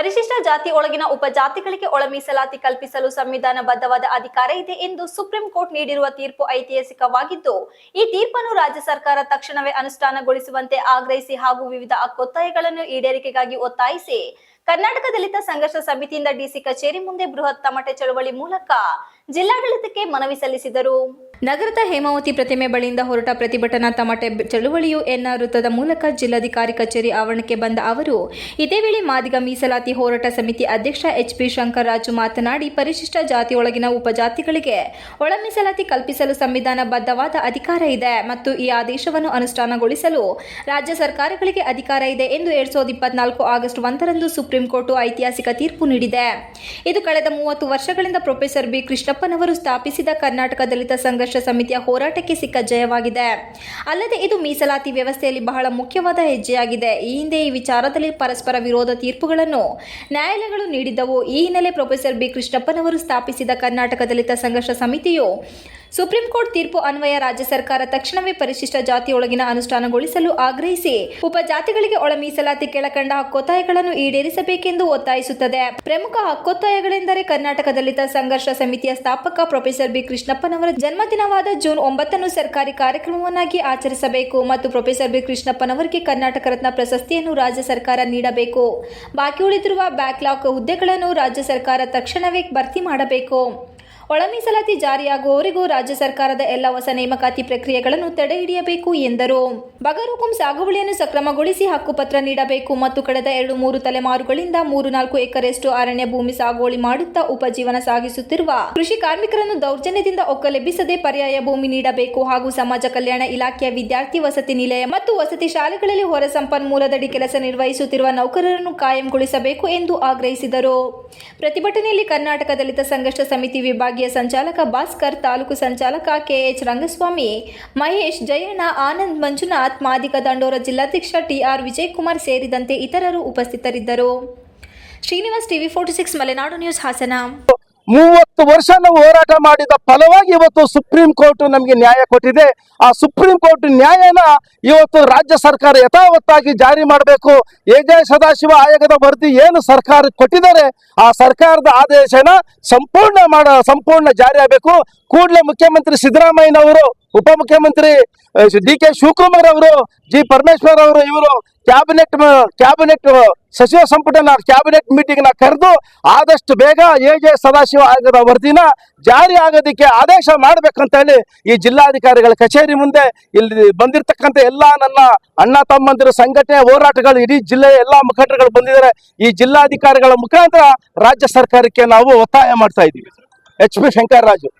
ಪರಿಶಿಷ್ಟ ಜಾತಿ ಒಳಗಿನ ಉಪಜಾತಿಗಳಿಗೆ ಒಳ ಮೀಸಲಾತಿ ಕಲ್ಪಿಸಲು ಸಂವಿಧಾನಬದ್ಧವಾದ ಅಧಿಕಾರ ಇದೆ ಎಂದು ಸುಪ್ರೀಂ ಕೋರ್ಟ್ ನೀಡಿರುವ ತೀರ್ಪು ಐತಿಹಾಸಿಕವಾಗಿದ್ದು, ಈ ತೀರ್ಪನ್ನು ರಾಜ್ಯ ಸರ್ಕಾರ ತಕ್ಷಣವೇ ಅನುಷ್ಠಾನಗೊಳಿಸುವಂತೆ ಆಗ್ರಹಿಸಿ ಹಾಗೂ ವಿವಿಧ ಹಕ್ಕೊತ್ತಾಯಗಳನ್ನು ಈಡೇರಿಕೆಗಾಗಿ ಒತ್ತಾಯಿಸಿ ಕರ್ನಾಟಕ ದಲಿತ ಸಂಘರ್ಷ ಸಮಿತಿಯಿಂದ ಡಿಸಿ ಕಚೇರಿ ಮುಂದೆ ಬೃಹತ್ ತಮಟೆ ಚಳವಳಿ ಮೂಲಕ ಜಿಲ್ಲಾಡಳಿತಕ್ಕೆ ಮನವಿ ಸಲ್ಲಿಸಿದರು. ನಗರದ ಹೇಮಾವತಿ ಪ್ರತಿಮೆ ಬಳಿಯಿಂದ ಹೊರಟ ಪ್ರತಿಭಟನಾ ತಮಟೆ ಚಳುವಳಿಯು ಎನ್ಆರ್ ವೃತ್ತದ ಮೂಲಕ ಜಿಲ್ಲಾಧಿಕಾರಿ ಕಚೇರಿ ಆವರಣಕ್ಕೆ ಬಂದ ಅವರು, ಇದೇ ವೇಳೆ ಮಾದಿಗ ಮೀಸಲಾತಿ ಹೋರಾಟ ಸಮಿತಿ ಅಧ್ಯಕ್ಷ ಎಚ್ ಪಿ ಶಂಕರರಾಜು ಮಾತನಾಡಿ, ಪರಿಶಿಷ್ಟ ಜಾತಿಯೊಳಗಿನ ಉಪಜಾತಿಗಳಿಗೆ ಒಳ ಮೀಸಲಾತಿ ಕಲ್ಪಿಸಲು ಸಂವಿಧಾನಬದ್ಧವಾದ ಅಧಿಕಾರ ಇದೆ ಮತ್ತು ಈ ಆದೇಶವನ್ನು ಅನುಷ್ಠಾನಗೊಳಿಸಲು ರಾಜ್ಯ ಸರ್ಕಾರಗಳಿಗೆ ಅಧಿಕಾರ ಇದೆ ಎಂದು ಎರಡ್ ಸಾವಿರದ ಇಪ್ಪತ್ನಾಲ್ಕು ಆಗಸ್ಟ್ ಒಂದರಂದು ಸುಪ್ರೀಂ ಕೋರ್ಟ್ ಐತಿಹಾಸಿಕ ತೀರ್ಪು ನೀಡಿದೆ. ಇದು ಕಳೆದ ಮೂವತ್ತು ವರ್ಷಗಳಿಂದ ಪ್ರೊಫೆಸರ್ ಬಿ ಕೃಷ್ಣಪ್ಪನವರು ಸ್ಥಾಪಿಸಿದ ಕರ್ನಾಟಕ ದಲಿತ ಸಂಘರ್ಷ ಸಮಿತಿಯ ಹೋರಾಟಕ್ಕೆ ಸಿಕ್ಕ ಜಯವಾಗಿದೆ. ಅಲ್ಲದೆ ಇದು ಮೀಸಲಾತಿ ವ್ಯವಸ್ಥೆಯಲ್ಲಿ ಬಹಳ ಮುಖ್ಯವಾದ ಹೆಜ್ಜೆಯಾಗಿದೆ. ಈ ಹಿಂದೆ ಈ ವಿಚಾರದಲ್ಲಿ ಪರಸ್ಪರ ವಿರೋಧ ತೀರ್ಪುಗಳನ್ನು ನ್ಯಾಯಾಲಯಗಳು ನೀಡಿದ್ದವು. ಈ ಹಿನ್ನೆಲೆ ಪ್ರೊಫೆಸರ್ ಬಿ ಕೃಷ್ಣಪ್ಪನವರು ಸ್ಥಾಪಿಸಿದ ಕರ್ನಾಟಕ ದಲಿತ ಸಂಘರ್ಷ ಸಮಿತಿಯು ಸುಪ್ರೀಂ ಕೋರ್ಟ್ ತೀರ್ಪು ಅನ್ವಯ ರಾಜ್ಯ ಸರ್ಕಾರ ತಕ್ಷಣವೇ ಪರಿಶಿಷ್ಟ ಜಾತಿಯೊಳಗಿನ ಅನುಷ್ಠಾನಗೊಳಿಸಲು ಆಗ್ರಹಿಸಿ. ಉಪಜಾತಿಗಳಿಗೆ ಒಳ ಮೀಸಲಾತಿ ಕೆಳಕಂಡ ಹಕ್ಕೊತ್ತಾಯಗಳನ್ನು ಈಡೇರಿಸಬೇಕೆಂದು ಒತ್ತಾಯಿಸುತ್ತದೆ. ಪ್ರಮುಖ ಹಕ್ಕೊತ್ತಾಯಗಳೆಂದರೆ ಕರ್ನಾಟಕ ದಲಿತ ಸಂಘರ್ಷ ಸಮಿತಿಯ ಸ್ಥಾಪಕ ಪ್ರೊಫೆಸರ್ ಬಿ ಕೃಷ್ಣಪ್ಪನವರ ಜನ್ಮದಿನವಾದ ಜೂನ್ ಒಂಬತ್ತನ್ನು ಸರ್ಕಾರಿ ಕಾರ್ಯಕ್ರಮವನ್ನಾಗಿ ಆಚರಿಸಬೇಕು ಮತ್ತು ಪ್ರೊಫೆಸರ್ ಬಿ ಕೃಷ್ಣಪ್ಪನವರಿಗೆ ಕರ್ನಾಟಕ ರತ್ನ ಪ್ರಶಸ್ತಿಯನ್ನು ರಾಜ್ಯ ಸರ್ಕಾರ ನೀಡಬೇಕು. ಬಾಕಿ ಉಳಿದಿರುವ ಬ್ಯಾಕ್ಲಾಗ್ ಹುದ್ದೆಗಳನ್ನು ರಾಜ್ಯ ಸರ್ಕಾರ ತಕ್ಷಣವೇ ಭರ್ತಿ ಮಾಡಬೇಕು. ಒಳ ಮೀಸಲಾತಿ ಜಾರಿಯಾಗುವವರೆಗೂ ರಾಜ್ಯ ಸರ್ಕಾರದ ಎಲ್ಲ ಹೊಸ ನೇಮಕಾತಿ ಪ್ರಕ್ರಿಯೆಗಳನ್ನು ತಡೆ ಹಿಡಿಯಬೇಕು ಎಂದರು. ಬಗರುಕುಂ ಸಾಗುವಳಿಯನ್ನು ಸಕ್ರಮಗೊಳಿಸಿ ಹಕ್ಕುಪತ್ರ ನೀಡಬೇಕು ಮತ್ತು ಕಳೆದ ಎರಡು ಮೂರು ತಲೆಮಾರುಗಳಿಂದ ಮೂರು ನಾಲ್ಕು ಎಕರೆಯಷ್ಟು ಅರಣ್ಯ ಭೂಮಿ ಸಾಗುವಳಿ ಮಾಡುತ್ತಾ ಉಪಜೀವನ ಸಾಗಿಸುತ್ತಿರುವ ಕೃಷಿ ಕಾರ್ಮಿಕರನ್ನು ದೌರ್ಜನ್ಯದಿಂದ ಒಕ್ಕಲೆಬ್ಬಿಸದೆ ಪರ್ಯಾಯ ಭೂಮಿ ನೀಡಬೇಕು ಹಾಗೂ ಸಮಾಜ ಕಲ್ಯಾಣ ಇಲಾಖೆಯ ವಿದ್ಯಾರ್ಥಿ ವಸತಿ ನಿಲಯ ಮತ್ತು ವಸತಿ ಶಾಲೆಗಳಲ್ಲಿ ಹೊರ ಸಂಪನ್ಮೂಲದಡಿ ಕೆಲಸ ನಿರ್ವಹಿಸುತ್ತಿರುವ ನೌಕರರನ್ನು ಕಾಯಂಗೊಳಿಸಬೇಕು ಎಂದು ಆಗ್ರಹಿಸಿದರು. ಪ್ರತಿಭಟನೆಯಲ್ಲಿ ಕರ್ನಾಟಕ ದಲಿತ ಸಂಘರ್ಷ ಸಮಿತಿ ವಿಭಾಗೀಯ ಸಂಚಾಲಕ ಭಾಸ್ಕರ್, ತಾಲೂಕು ಸಂಚಾಲಕ ಕೆಎಚ್ ರಂಗಸ್ವಾಮಿ, ಮಹೇಶ್, ಜಯಣ್ಣ, ಆನಂದ್, ಮಂಜುನಾಥ್ ಮಾದಿಕ ದಂಡೋರ ಜಿಲ್ಲಾಧ್ಯಕ್ಷ ಟಿಆರ್ ವಿಜಯಕುಮಾರ್ ಸೇರಿದಂತೆ ಇತರರು ಉಪಸ್ಥಿತರಿದ್ದರು. Srinivas TV forty six, Malenadu news, Hassan. ಮೂವತ್ತು ವರ್ಷ ನಾವು ಹೋರಾಟ ಮಾಡಿದ ಫಲವಾಗಿ ಇವತ್ತು ಸುಪ್ರೀಂ ಕೋರ್ಟ್ ನಮಗೆ ನ್ಯಾಯ ಕೊಟ್ಟಿದೆ. ಆ ಸುಪ್ರೀಂ ಕೋರ್ಟ್ ನ್ಯಾಯನ ಇವತ್ತು ರಾಜ್ಯ ಸರ್ಕಾರ ಯಥಾವತ್ತಾಗಿ ಜಾರಿ ಮಾಡಬೇಕು. ಎಜೆ ಸದಾಶಿವ ಆಯೋಗದ ವರದಿ ಏನು ಸರ್ಕಾರ ಕೊಟ್ಟಿದ್ದಾರೆ, ಆ ಸರ್ಕಾರದ ಆದೇಶನ ಸಂಪೂರ್ಣ ಮಾಡ, ಸಂಪೂರ್ಣ ಜಾರಿ ಆಗಬೇಕು. ಕೂಡಲೇ ಮುಖ್ಯಮಂತ್ರಿ ಸಿದ್ದರಾಮಯ್ಯನವರು, ಉಪಮುಖ್ಯಮಂತ್ರಿ ಡಿ ಕೆ ಶಿವಕುಮಾರ್ ಅವರು, ಜಿ ಪರಮೇಶ್ವರ್ ಅವರು ಇವರು ಕ್ಯಾಬಿನೆಟ್ ಕ್ಯಾಬಿನೆಟ್ ಸಚಿವ ಸಂಪುಟನ ಕ್ಯಾಬಿನೆಟ್ ಮೀಟಿಂಗ್ನ ಕರೆದು ಆದಷ್ಟು ಬೇಗ ಎ ಜೆ ಸದಾಶಿವ ಆಯೋಗದ ವರದಿನ ಜಾರಿ ಆಗೋದಕ್ಕೆ ಆದೇಶ ಮಾಡ್ಬೇಕಂತ ಹೇಳಿ ಈ ಜಿಲ್ಲಾಧಿಕಾರಿಗಳ ಕಚೇರಿ ಮುಂದೆ ಇಲ್ಲಿ ಬಂದಿರತಕ್ಕಂತ ಎಲ್ಲಾ ನನ್ನ ಅಣ್ಣ ತಮ್ಮಂದಿರ ಸಂಘಟನೆ ಹೋರಾಟಗಳು ಇಡೀ ಜಿಲ್ಲೆಯ ಎಲ್ಲಾ ಮುಖಂಡರುಗಳು ಬಂದಿದ್ದಾರೆ. ಈ ಜಿಲ್ಲಾಧಿಕಾರಿಗಳ ಮುಖಾಂತರ ರಾಜ್ಯ ಸರ್ಕಾರಕ್ಕೆ ನಾವು ಒತ್ತಾಯ ಮಾಡ್ತಾ ಇದ್ದೀವಿ. H P Shankar Raju